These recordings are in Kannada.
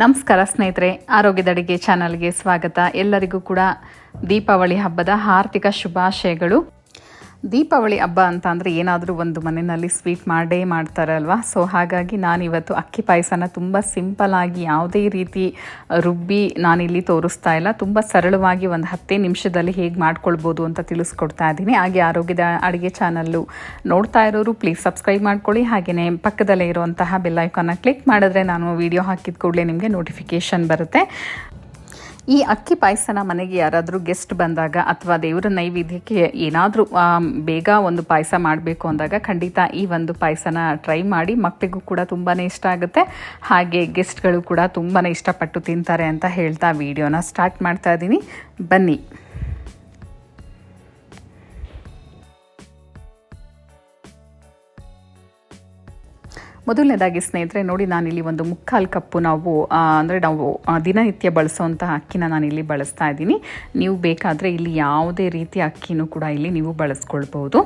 ನಮಸ್ಕಾರ ಸ್ನೇಹಿತರೆ ಆರೋಗ್ಯದ ಅಡಿಗೆ ಚಾನಲ್ಗೆ ಸ್ವಾಗತ. ಎಲ್ಲರಿಗೂ ಕೂಡ ದೀಪಾವಳಿ ಹಬ್ಬದ ಆರ್ಥಿಕ ಶುಭಾಶಯಗಳು. ದೀಪಾವಳಿ ಹಬ್ಬ ಅಂತ ಅಂದರೆ ಏನಾದರೂ ಒಂದು ಮನೆಯಲ್ಲಿ ಸ್ವೀಟ್ ಮಾಡೇ ಮಾಡ್ತಾರೆ ಅಲ್ವಾ? ಸೊ ಹಾಗಾಗಿ ನಾನಿವತ್ತು ಅಕ್ಕಿ ಪಾಯಸನ ತುಂಬ ಸಿಂಪಲ್ ಆಗಿ ಯಾವುದೇ ರೀತಿ ರುಬ್ಬಿ ನಾನಿಲ್ಲಿ ತೋರಿಸ್ತಾ ಇಲ್ಲ. ತುಂಬ ಸರಳವಾಗಿ ಒಂದು ಹತ್ತೇ ನಿಮಿಷದಲ್ಲಿ ಹೇಗೆ ಮಾಡ್ಕೊಳ್ಬೋದು ಅಂತ ತಿಳಿಸ್ಕೊಡ್ತಾ ಇದ್ದೀನಿ. ಹಾಗೆ ಆರೋಗ್ಯದ ಅಡುಗೆ ಚಾನಲ್ಲು ನೋಡ್ತಾ ಇರೋರು ಪ್ಲೀಸ್ ಸಬ್ಸ್ಕ್ರೈಬ್ ಮಾಡ್ಕೊಳ್ಳಿ. ಹಾಗೆಯೇ ಪಕ್ಕದಲ್ಲೇ ಇರುವಂತಹ ಬೆಲ್ಲೈಕನ್ನ ಕ್ಲಿಕ್ ಮಾಡಿದ್ರೆ ನಾನು ವಿಡಿಯೋ ಹಾಕಿದ ಕೂಡಲೇ ನಿಮಗೆ ನೋಟಿಫಿಕೇಷನ್ ಬರುತ್ತೆ. ಈ ಅಕ್ಕಿ ಪಾಯಸನ ಮನೆಗೆ ಯಾರಾದರೂ ಗೆಸ್ಟ್ ಬಂದಾಗ ಅಥವಾ ದೇವರ ನೈವೇದ್ಯಕ್ಕೆ ಏನಾದರೂ ಬೇಗ ಒಂದು ಪಾಯಸ ಮಾಡಬೇಕು ಅಂದಾಗ ಖಂಡಿತ ಈ ಒಂದು ಪಾಯಸನ ಟ್ರೈ ಮಾಡಿ ಮಕ್ಕಳಿಗೂ ಕೂಡ ತುಂಬಾ ಇಷ್ಟ ಆಗುತ್ತೆ. ಹಾಗೆ ಗೆಸ್ಟ್ಗಳು ಕೂಡ ತುಂಬಾ ಇಷ್ಟಪಟ್ಟು ತಿಂತಾರೆ ಅಂತ ಹೇಳ್ತಾ ವಿಡಿಯೋನ ಸ್ಟಾರ್ಟ್ ಮಾಡ್ತಾ ಇದ್ದೀನಿ. ಬನ್ನಿ. ಮೊದಲನೇದಾಗಿ ಸ್ನೇಹಿತರೆ, ನೋಡಿ ನಾನಿಲ್ಲಿ ಒಂದು ಮುಕ್ಕಾಲು ಕಪ್ಪು ನಾವು ಅಂದರೆ ನಾವು ದಿನನಿತ್ಯ ಬಳಸುವಂತಹ ಅಕ್ಕಿನ ನಾನಿಲ್ಲಿ ಬಳಸ್ತಾ ಇದ್ದೀನಿ. ನೀವು ಬೇಕಾದರೆ ಇಲ್ಲಿ ಯಾವುದೇ ರೀತಿಯ ಅಕ್ಕಿನೂ ಕೂಡ ಇಲ್ಲಿ ನೀವು ಬಳಸ್ಕೊಳ್ಬೋದು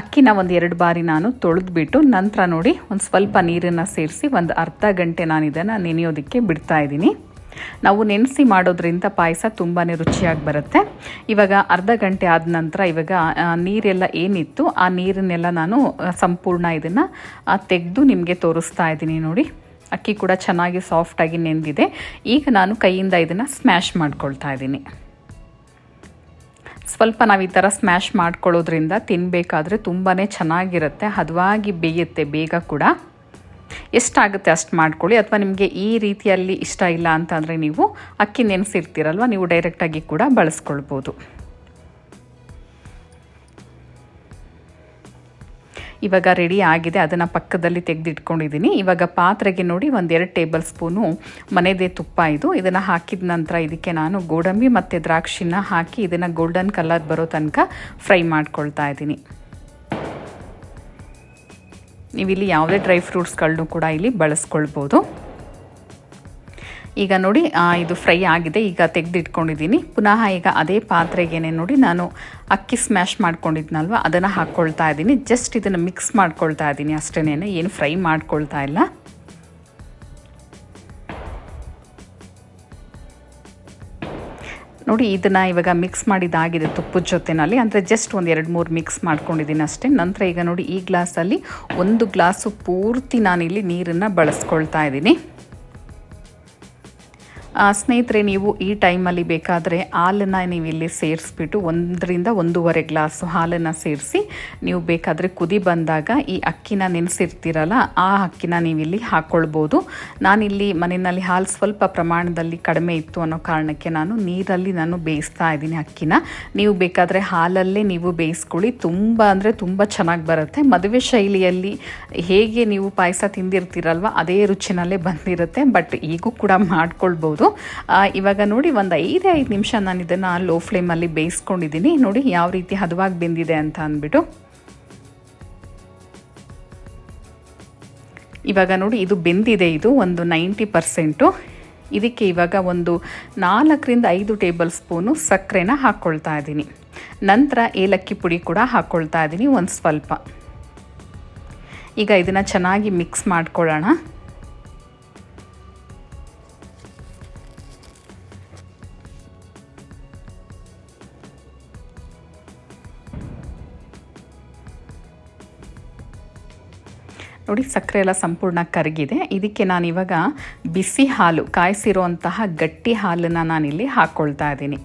ಅಕ್ಕಿನ ಒಂದು ಎರಡು ಬಾರಿ ನಾನು ತೊಳೆದ್ಬಿಟ್ಟು ನಂತರ ನೋಡಿ ಒಂದು ಸ್ವಲ್ಪ ನೀರನ್ನು ಸೇರಿಸಿ ಒಂದು ಅರ್ಧ ಗಂಟೆ ನಾನು ಇದನ್ನು ನೆನೆಯೋದಕ್ಕೆ ಬಿಡ್ತಾ ಇದ್ದೀನಿ. ನಾವು ನೆನೆಸಿ ಮಾಡೋದ್ರಿಂದ ಪಾಯಸ ತುಂಬಾ ರುಚಿಯಾಗಿ ಬರುತ್ತೆ. ಇವಾಗ ಅರ್ಧ ಗಂಟೆ ಆದ ನಂತರ ಇವಾಗ ನೀರೆಲ್ಲ ಏನಿತ್ತು, ಆ ನೀರನ್ನೆಲ್ಲ ನಾನು ಸಂಪೂರ್ಣ ಇದನ್ನು ತೆಗೆದು ನಿಮಗೆ ತೋರಿಸ್ತಾ ಇದ್ದೀನಿ ನೋಡಿ. ಅಕ್ಕಿ ಕೂಡ ಚೆನ್ನಾಗಿ ಸಾಫ್ಟಾಗಿ ನೆಂದಿದೆ. ಈಗ ನಾನು ಕೈಯಿಂದ ಇದನ್ನು ಸ್ಮ್ಯಾಶ್ ಮಾಡ್ಕೊಳ್ತಾ ಇದ್ದೀನಿ. ಸ್ವಲ್ಪ ನಾವು ಈ ಥರ ಸ್ಮ್ಯಾಶ್ ಮಾಡ್ಕೊಳ್ಳೋದ್ರಿಂದ ತಿನ್ನಬೇಕಾದ್ರೆ ತುಂಬಾ ಚೆನ್ನಾಗಿರುತ್ತೆ, ಹದವಾಗಿ ಬೇಯುತ್ತೆ ಬೇಗ ಕೂಡ. ಎಷ್ಟಾಗುತ್ತೆ ಅಷ್ಟು ಮಾಡ್ಕೊಳ್ಳಿ. ಅಥವಾ ನಿಮಗೆ ಈ ರೀತಿಯಲ್ಲಿ ಇಷ್ಟ ಇಲ್ಲ ಅಂತಂದರೆ ನೀವು ಅಕ್ಕಿ ನೆನೆಸಿರ್ತೀರಲ್ವ, ನೀವು ಡೈರೆಕ್ಟಾಗಿ ಕೂಡ ಬಳಸ್ಕೊಳ್ಬೋದು. ಇವಾಗ ರೆಡಿ ಆಗಿದೆ, ಅದನ್ನು ಪಕ್ಕದಲ್ಲಿ ತೆಗೆದಿಟ್ಕೊಂಡಿದ್ದೀನಿ. ಇವಾಗ ಪಾತ್ರೆಗೆ ನೋಡಿ ಒಂದೆರಡು ಟೇಬಲ್ ಸ್ಪೂನು ಮನೆದೇ ತುಪ್ಪ ಇದು. ಇದನ್ನು ಹಾಕಿದ ನಂತರ ಇದಕ್ಕೆ ನಾನು ಗೋಡಂಬಿ ಮತ್ತು ದ್ರಾಕ್ಷಿನ ಹಾಕಿ ಇದನ್ನು ಗೋಲ್ಡನ್ ಕಲರ್ ಬರೋ ತನಕ ಫ್ರೈ ಮಾಡ್ಕೊಳ್ತಾ ಇದ್ದೀನಿ. ನೀವಿಲ್ಲಿ ಯಾವುದೇ ಡ್ರೈ ಫ್ರೂಟ್ಸ್ಗಳನ್ನೂ ಕೂಡ ಇಲ್ಲಿ ಬಳಸ್ಕೊಳ್ಬೋದು. ಈಗ ನೋಡಿ ಇದು ಫ್ರೈ ಆಗಿದೆ. ಈಗ ತೆಗೆದಿಟ್ಕೊಂಡಿದ್ದೀನಿ. ಪುನಃ ಈಗ ಅದೇ ಪಾತ್ರೆಗೇನೆ ನೋಡಿ, ನಾನು ಅಕ್ಕಿ ಸ್ಮ್ಯಾಶ್ ಮಾಡ್ಕೊಂಡಿದ್ನಲ್ವ, ಅದನ್ನು ಹಾಕ್ಕೊಳ್ತಾ ಇದ್ದೀನಿ. ಜಸ್ಟ್ ಇದನ್ನು ಮಿಕ್ಸ್ ಮಾಡ್ಕೊಳ್ತಾ ಇದ್ದೀನಿ ಅಷ್ಟೇನೆ ಏನು ಫ್ರೈ ಮಾಡ್ಕೊಳ್ತಾ ಇಲ್ಲ. ನೋಡಿ, ಇದನ್ನು ಇವಾಗ ಮಿಕ್ಸ್ ಮಾಡಿದ್ದಾಗಿದೆ ತುಪ್ಪದ ಜೊತೆನಲ್ಲಿ. ಅಂದರೆ ಜಸ್ಟ್ ಒಂದು ಎರಡು ಮೂರು ಮಿಕ್ಸ್ ಮಾಡ್ಕೊಂಡಿದ್ದೀನಿ ಅಷ್ಟೇ. ನಂತರ ಈಗ ನೋಡಿ, ಈ ಗ್ಲಾಸಲ್ಲಿ ಒಂದು ಗ್ಲಾಸು ಪೂರ್ತಿ ನಾನಿಲ್ಲಿ ನೀರನ್ನು ಬಳಸ್ಕೊಳ್ತಾ ಇದ್ದೀನಿ. ಸ್ನೇಹಿತರೆ, ನೀವು ಈ ಟೈಮಲ್ಲಿ ಬೇಕಾದರೆ ಹಾಲನ್ನು ನೀವು ಇಲ್ಲಿ ಸೇರಿಸ್ಬಿಟ್ಟು ಒಂದರಿಂದ ಒಂದೂವರೆ ಗ್ಲಾಸು ಹಾಲನ್ನು ಸೇರಿಸಿ ನೀವು ಬೇಕಾದರೆ ಕುದಿ ಬಂದಾಗ ಈ ಅಕ್ಕಿನ ನೆನೆಸಿರ್ತೀರಲ್ಲ, ಆ ಅಕ್ಕಿನ ನೀವು ಇಲ್ಲಿ ಹಾಕ್ಕೊಳ್ಬೋದು ನಾನಿಲ್ಲಿ ಮನೆಯಲ್ಲಿ ಹಾಲು ಸ್ವಲ್ಪ ಪ್ರಮಾಣದಲ್ಲಿ ಕಡಿಮೆ ಇತ್ತು ಅನ್ನೋ ಕಾರಣಕ್ಕೆ ನಾನು ನೀರಲ್ಲಿ ನಾನು ಬೇಯಿಸ್ತಾ ಇದ್ದೀನಿ ಅಕ್ಕಿನ. ನೀವು ಬೇಕಾದರೆ ಹಾಲಲ್ಲೇ ನೀವು ಬೇಯಿಸ್ಕೊಳ್ಳಿ. ತುಂಬ ಅಂದರೆ ತುಂಬ ಚೆನ್ನಾಗಿ ಬರುತ್ತೆ. ಮದುವೆ ಶೈಲಿಯಲ್ಲಿ ಹೇಗೆ ನೀವು ಪಾಯಸ ತಿಂದಿರ್ತೀರಲ್ವ, ಅದೇ ರುಚಿನಲ್ಲೇ ಬಂದಿರುತ್ತೆ. ಬಟ್ ಈಗೂ ಕೂಡ ಮಾಡ್ಕೊಳ್ಬೋದು. ಆ, ಇವಾಗ ನೋಡಿ ಒಂದು ಐದೇ ಐದು ನಿಮಿಷ ನಾನು ಇದನ್ನು ಲೋ ಫ್ಲೇಮಲ್ಲಿ ಬೇಯಿಸ್ಕೊಂಡಿದ್ದೀನಿ. ನೋಡಿ ಯಾವ ರೀತಿ ಹದವಾಗಿ ಬೆಂದಿದೆ ಅಂತ ಅಂದ್ಬಿಟ್ಟು. ಇವಾಗ ನೋಡಿ ಇದು ಬೆಂದಿದೆ ಇದು ಒಂದು ನೈಂಟಿ ಪರ್ಸೆಂಟು. ಇದಕ್ಕೆ ಇವಾಗ ಒಂದು ನಾಲ್ಕರಿಂದ ಐದು ಟೇಬಲ್ ಸ್ಪೂನು ಸಕ್ಕರೆನ ಹಾಕ್ಕೊಳ್ತಾ ಇದ್ದೀನಿ. ನಂತರ ಏಲಕ್ಕಿ ಪುಡಿ ಕೂಡ ಹಾಕ್ಕೊಳ್ತಾ ಇದ್ದೀನಿ ಒಂದು ಸ್ವಲ್ಪ. ಈಗ ಇದನ್ನು ಚೆನ್ನಾಗಿ ಮಿಕ್ಸ್ ಮಾಡ್ಕೊಳ್ಳೋಣ. ನೋಡಿ, ಸಕ್ಕರೆ ಎಲ್ಲ ಸಂಪೂರ್ಣ ಕರಗಿದೆ. ಇದಕ್ಕೆ ನಾನು ಇವಾಗ ಬಿಸಿ ಹಾಲು, ಕಾಯಿಸಿರುವಂತಹ ಗಟ್ಟಿ ಹಾಲನ್ನು ನಾನಿಲ್ಲಿ ಹಾಕ್ಕೊಳ್ತಾ ಇದ್ದೀನಿ.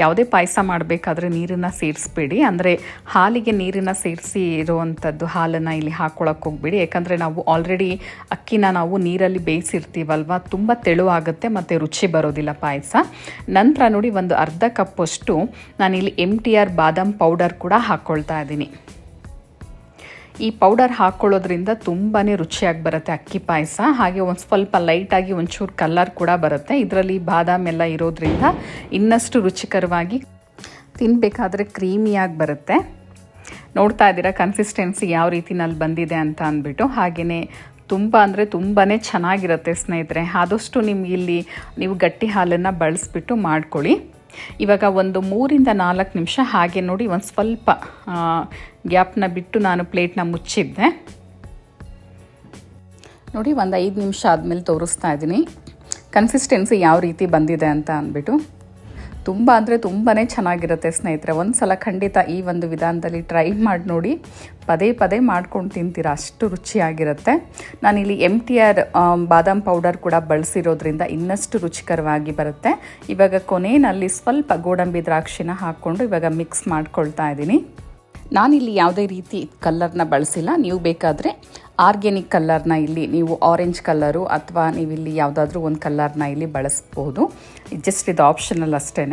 ಯಾವುದೇ ಪಾಯಸ ಮಾಡಬೇಕಾದ್ರೆ ನೀರನ್ನು ಸೇರಿಸ್ಬೇಡಿ. ಅಂದರೆ ಹಾಲಿಗೆ ನೀರನ್ನು ಸೇರಿಸಿ ಇರುವಂಥದ್ದು ಹಾಲನ್ನು ಇಲ್ಲಿ ಹಾಕ್ಕೊಳಕ್ಕೆ ಹೋಗ್ಬೇಡಿ. ಯಾಕಂದರೆ ನಾವು ಆಲ್ರೆಡಿ ಅಕ್ಕಿನ ನಾವು ನೀರಲ್ಲಿ ಬೇಯಿಸಿರ್ತೀವಲ್ವ? ತುಂಬ ತೆಳುವಾಗುತ್ತೆ ಮತ್ತು ರುಚಿ ಬರೋದಿಲ್ಲ ಪಾಯಸ. ನಂತರ ನೋಡಿ, ಒಂದು ಅರ್ಧ ಕಪ್ಪಷ್ಟು ನಾನಿಲ್ಲಿ M T R badam powder ಕೂಡ ಹಾಕ್ಕೊಳ್ತಾ ಇದ್ದೀನಿ. ಈ ಪೌಡರ್ ಹಾಕ್ಕೊಳ್ಳೋದ್ರಿಂದ ತುಂಬಾ ರುಚಿಯಾಗಿ ಬರುತ್ತೆ ಅಕ್ಕಿ ಪಾಯಸ. ಹಾಗೆ ಒಂದು ಸ್ವಲ್ಪ ಲೈಟಾಗಿ ಒಂಚೂರು ಕಲರ್ ಕೂಡ ಬರುತ್ತೆ. ಇದರಲ್ಲಿ ಬಾದಾಮ್ ಎಲ್ಲ ಇರೋದ್ರಿಂದ ಇನ್ನಷ್ಟು ರುಚಿಕರವಾಗಿ ತಿನ್ನಬೇಕಾದ್ರೆ ಕ್ರೀಮಿಯಾಗಿ ಬರುತ್ತೆ. ನೋಡ್ತಾ ಇದ್ದೀರಾ ಕನ್ಸಿಸ್ಟೆನ್ಸಿ ಯಾವ ರೀತಿನಲ್ಲಿ ಬಂದಿದೆ ಅಂತ ಅಂದ್ಬಿಟ್ಟು. ಹಾಗೆಯೇ ತುಂಬ ಅಂದರೆ ತುಂಬಾ ಚೆನ್ನಾಗಿರುತ್ತೆ ಸ್ನೇಹಿತರೆ. ಆದಷ್ಟು ನಿಮ್ಗೆ ಇಲ್ಲಿ ನೀವು ಗಟ್ಟಿ ಹಾಲನ್ನು ಬಳಸ್ಬಿಟ್ಟು ಮಾಡ್ಕೊಳ್ಳಿ. ಇವಾಗ ಒಂದು ಮೂರಿಂದ ನಾಲ್ಕು ನಿಮಿಷ ಹಾಗೆ ನೋಡಿ ಒಂದು ಸ್ವಲ್ಪ ಗ್ಯಾಪ್ನ ಬಿಟ್ಟು ನಾನು ಪ್ಲೇಟ್ನ ಮುಚ್ಚಿದ್ದೆ. ನೋಡಿ ಒಂದು ಐದು ನಿಮಿಷ ಆದಮೇಲೆ ತೋರಿಸ್ತಾ ಇದ್ದೀನಿ. ಕನ್ಸಿಸ್ಟೆನ್ಸಿ ಯಾವ ರೀತಿ ಬಂದಿದೆ ಅಂತ ಅಂದ್ಬಿಟ್ಟು. ತುಂಬ ಅಂದರೆ ತುಂಬಾ ಚೆನ್ನಾಗಿರುತ್ತೆ ಸ್ನೇಹಿತರೆ. ಒಂದು ಸಲ ಖಂಡಿತ ಈ ಒಂದು ವಿಧಾನದಲ್ಲಿ ಟ್ರೈ ಮಾಡಿ ನೋಡಿ. ಪದೇ ಪದೇ ಮಾಡ್ಕೊಂಡು ತಿಂತೀರ, ಅಷ್ಟು ರುಚಿಯಾಗಿರುತ್ತೆ. ನಾನಿಲ್ಲಿ M T R badam powder ಕೂಡ ಬಳಸಿರೋದ್ರಿಂದ ಇನ್ನಷ್ಟು ರುಚಿಕರವಾಗಿ ಬರುತ್ತೆ. ಇವಾಗ ಕೊನೆಯಲ್ಲಿ ಸ್ವಲ್ಪ ಗೋಡಂಬಿ ದ್ರಾಕ್ಷಿನ ಹಾಕ್ಕೊಂಡು ಇವಾಗ ಮಿಕ್ಸ್ ಮಾಡ್ಕೊಳ್ತಾ ಇದ್ದೀನಿ. ನಾನಿಲ್ಲಿ ಯಾವುದೇ ರೀತಿ ಕಲ್ಲರ್ನ ಬಳಸಿಲ್ಲ. ನೀವು ಬೇಕಾದರೆ ಆರ್ಗ್ಯಾನಿಕ್ ಕಲ್ಲರ್ನ ಇಲ್ಲಿ ನೀವು ಆರೆಂಜ್ ಕಲ್ಲರು ಅಥವಾ ನೀವಿಲ್ಲಿ ಯಾವುದಾದ್ರೂ ಒಂದು ಕಲ್ಲರ್ನ ಇಲ್ಲಿ ಬಳಸ್ಬೋದು. ಜಸ್ಟ್ ಇದು ಆಪ್ಷನಲ್ ಅಷ್ಟೇ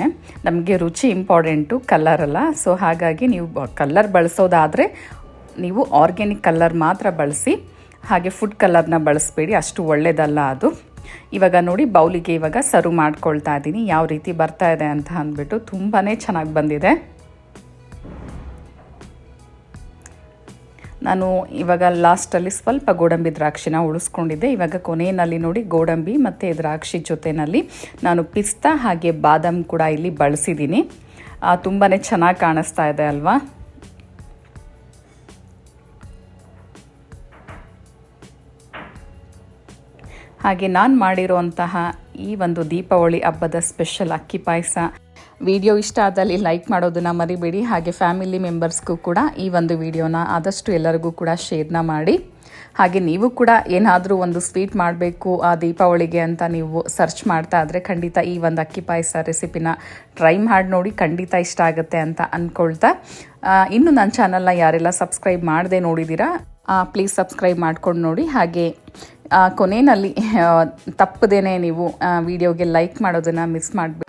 ನಮಗೆ ರುಚಿ ಇಂಪಾರ್ಟೆಂಟು ಕಲ್ಲರ್ ಅಲ್ಲ. ಸೊ ಹಾಗಾಗಿ ನೀವು ಕಲ್ಲರ್ ಬಳಸೋದಾದರೆ ನೀವು ಆರ್ಗ್ಯಾನಿಕ್ ಕಲ್ಲರ್ ಮಾತ್ರ ಬಳಸಿ, ಹಾಗೆ ಫುಡ್ ಕಲರ್ನ ಬಳಸಬೇಡಿ. ಅಷ್ಟು ಒಳ್ಳೆಯದಲ್ಲ ಅದು. ಇವಾಗ ನೋಡಿ, ಬೌಲಿಗೆ ಇವಾಗ ಸರ್ವ್ ಮಾಡ್ಕೊಳ್ತಾ ಇದ್ದೀನಿ. ಯಾವ ರೀತಿ ಬರ್ತಾ ಇದೆ ಅಂತ ಅಂದ್ಬಿಟ್ಟು ತುಂಬಾ ಚೆನ್ನಾಗಿ ಬಂದಿದೆ. ನಾನು ಇವಾಗ ಲಾಸ್ಟಲ್ಲಿ ಸ್ವಲ್ಪ ಗೋಡಂಬಿ ದ್ರಾಕ್ಷಿನ ಉಳಿಸ್ಕೊಂಡಿದ್ದೆ. ಇವಾಗ ಕೊನೆಯಲ್ಲಿ ನೋಡಿ ಗೋಡಂಬಿ ಮತ್ತು ದ್ರಾಕ್ಷಿ ಜೊತೆಯಲ್ಲಿ ನಾನು ಪಿಸ್ತಾ ಹಾಗೆ ಬಾದಾಮ್ ಕೂಡ ಇಲ್ಲಿ ಬಳಸಿದ್ದೀನಿ. ತುಂಬಾ ಚೆನ್ನಾಗಿ ಕಾಣಿಸ್ತಾ ಇದೆ ಅಲ್ವಾ? ಹಾಗೆ ನಾನು ಮಾಡಿರುವಂತಹ ಈ ಒಂದು ದೀಪಾವಳಿ ಹಬ್ಬದ ಸ್ಪೆಷಲ್ ಅಕ್ಕಿ ಪಾಯಸ. ವಿಡಿಯೋ ಇಷ್ಟ ಆದಲ್ಲಿ ಲೈಕ್ ಮಾಡೋದನ್ನು ಮರಿಬೇಡಿ. ಹಾಗೆ ಫ್ಯಾಮಿಲಿ ಮೆಂಬರ್ಸ್ಗೂ ಕೂಡ ಈ ಒಂದು ವಿಡಿಯೋನ ಆದಷ್ಟು ಎಲ್ಲರಿಗೂ ಕೂಡ ಶೇರ್ನ ಮಾಡಿ. ಹಾಗೆ ನೀವು ಕೂಡ ಏನಾದರೂ ಒಂದು ಸ್ವೀಟ್ ಮಾಡಬೇಕು ಆ ದೀಪಾವಳಿಗೆ ಅಂತ ನೀವು ಸರ್ಚ್ ಮಾಡ್ತಾ ಆದರೆ ಖಂಡಿತ ಈ ಒಂದು ಅಕ್ಕಿ ಪಾಯಸ ರೆಸಿಪಿನ ಟ್ರೈ ಮಾಡಿ ನೋಡಿ ಖಂಡಿತ ಇಷ್ಟ ಆಗುತ್ತೆ ಅಂತ ಅಂದ್ಕೊಳ್ತಾ ಇನ್ನು ನನ್ನ ಚಾನಲ್ನ ಯಾರೆಲ್ಲ ಸಬ್ಸ್ಕ್ರೈಬ್ ಮಾಡದೆ ನೋಡಿದ್ದೀರಾ ಪ್ಲೀಸ್ ಸಬ್ಸ್ಕ್ರೈಬ್ ಮಾಡ್ಕೊಂಡು ನೋಡಿ. ಹಾಗೆ ಕೊನೆಯಲ್ಲಿ ತಪ್ಪದೇನೆ ನೀವು ವಿಡಿಯೋಗೆ ಲೈಕ್ ಮಾಡೋದನ್ನು ಮಿಸ್ ಮಾಡಬೇಡಿ.